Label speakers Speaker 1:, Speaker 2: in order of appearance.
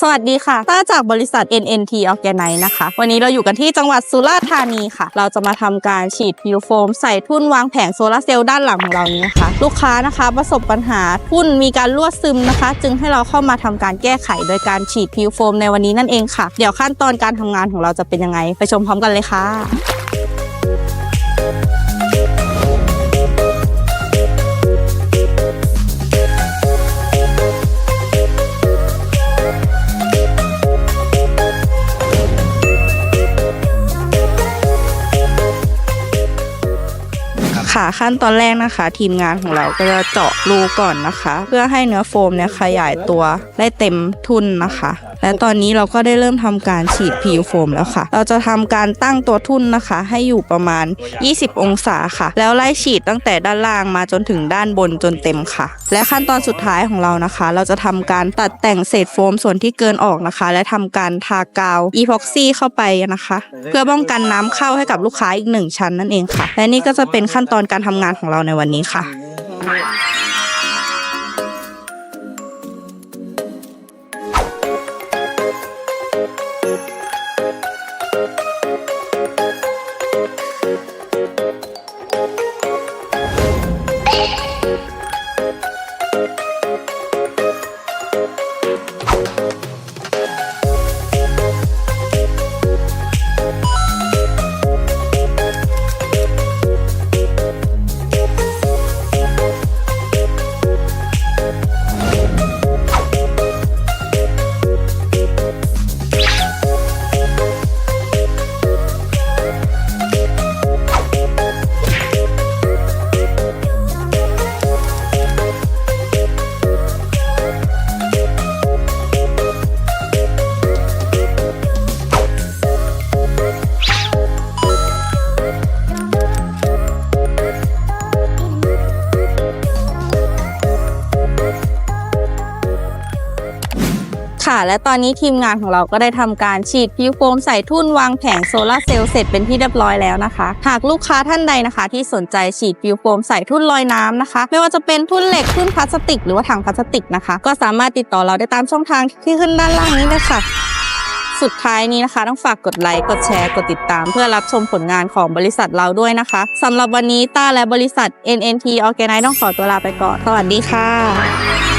Speaker 1: สวัสดีค่ะ ต้าจากบริษัท NNT Organize นะคะ วันนี้เราอยู่กันที่จังหวัดสุราษฎร์ธานีค่ะ เราจะมาทำการฉีดพิวโฟม ใส่ทุ่นวางแผงโซลาร์เซลล์ด้านหลังของเรานี้นะคะ ลูกค้านะคะประสบปัญหาทุ่นมีการรั่วซึมนะคะ จึงให้เราเข้ามาทำการแก้ไขโดยการฉีดพิวโฟมในวันนี้นั่นเองค่ะ เดี๋ยวขั้นตอนการทำงานของเราจะเป็นยังไง ไปชมพร้อมกันเลยค่ะ ค่ะขั้นตอนแรกนะคะ ทีมงานของเราก็จะเจาะรูก่อนนะคะ เพื่อให้เนื้อโฟมเนี่ยขยายตัวได้เต็มทุนนะคะ และตอนนี้เราก็ได้เริ่มทำการฉีดพิวโฟมแล้วค่ะ เราจะทำการตั้งตัวทุ่นนะคะ ให้อยู่ประมาณ 20 องศาค่ะ แล้วไล่ฉีดตั้งแต่ด้านล่างมาจนถึงด้านบนจนเต็มค่ะ และขั้นตอนสุดท้ายของเรานะคะ เราจะทำการตัดแต่งเศษโฟมส่วนที่เกินออกนะคะ และทำการทากาวอีพ็อกซี่เข้าไปนะคะ เพื่อป้องกันน้ำเข้าให้กับลูกค้าอีกหนึ่งชั้นนั่นเองค่ะ และนี่ก็จะเป็นขั้นตอนการทำงานของเราในวันนี้ค่ะ ค่ะ และตอนนี้ทีมงานของเราก็ได้ทำการฉีดพิวโฟมใส่ทุ่นวางแผงโซลาร์เซลล์เสร็จเป็นที่เรียบร้อยแล้วนะคะ หากลูกค้าท่านใดนะคะ ที่สนใจฉีดพิวโฟมใส่ทุ่นลอยน้ำนะคะ ไม่ว่าจะเป็นทุ่นเหล็กทุ่นพลาสติก หรือว่าถังพลาสติกนะคะ ก็สามารถติดต่อเราได้ตามช่องทางที่ขึ้นด้านล่างนี้เลยค่ะสุดท้ายนี้นะคะ ต้องฝากกดไลค์กดแชร์กดติดตาม เพื่อรับชมผลงานของบริษัทเราด้วยนะคะสำหรับวันนี้ต้าและบริษัท NNT Organize ต้องขอตัวลาไปก่อน สวัสดีค่ะ